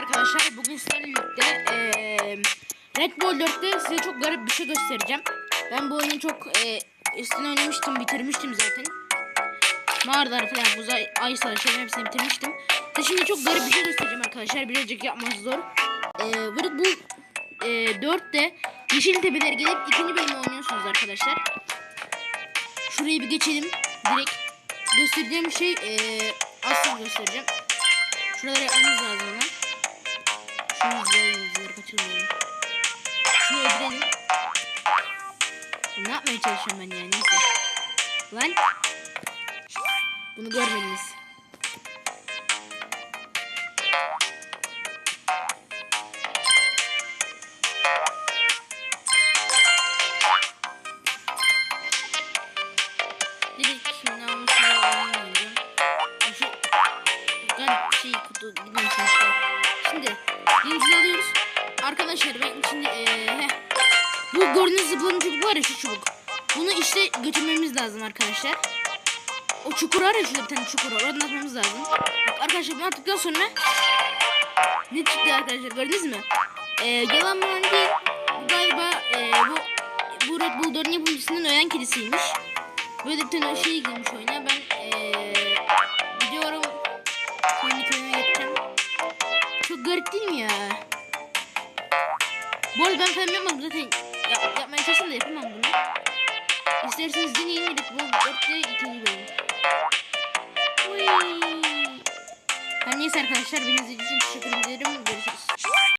arkadaşlar. Bugün sizlerle birlikte Red Bull 4'te size çok garip bir şey göstereceğim. Ben bu oyunu çok eee üstüne oynamıştım, bitirmiştim zaten. Mağaralar falan, uzay, ay savaşları hepsini bitirmiştim. Size şimdi çok garip bir şey göstereceğim arkadaşlar. Birazcık yapması zor. Eee Red Bull eee 4'te Yeşil Tepeler gelip ikinci bölümü oynuyorsunuz arkadaşlar. Şurayı bir geçelim. Direkt göstereceğim şey eee asıl göstereceğim. Şuraları yapmamız lazım ama. Şunu izleyelim, izleyelim, kaçırmayalım. Şunu öldürelim. Ne yapmaya çalışıyorum ben yani neyse. Lan. Bunu görmediniz. Şey kutu bilmiyorum. Şimdi yenimizi alıyoruz. Arkadaşlar ben şimdi heh. bu gördüğünüz zıplayan çubuk var ya şu çubuk. Bunu işte götürmemiz lazım arkadaşlar. O çukur var ya şurada bir tane çukur var. Oradan atmamız lazım. Bak arkadaşlar bunu attıktan sonra ne çıktı arkadaşlar gördünüz mü? Eee yalan mı değil. Galiba eee bu bu Red Bull 4'ün yapımcısının ölen kedisiymiş. Böyle bir tane şey girmiş oyuna. Ben eee Çok garip değil mi ya? Bu arada ben falan yapmadım zaten. Yap, yapmaya çalışsam da yapamam bunu. İsterseniz deneyin. Red Bull 4'te ikinci bölüm. Uy. Her neyse arkadaşlar beni izlediğiniz için teşekkür ederim. Görüşürüz.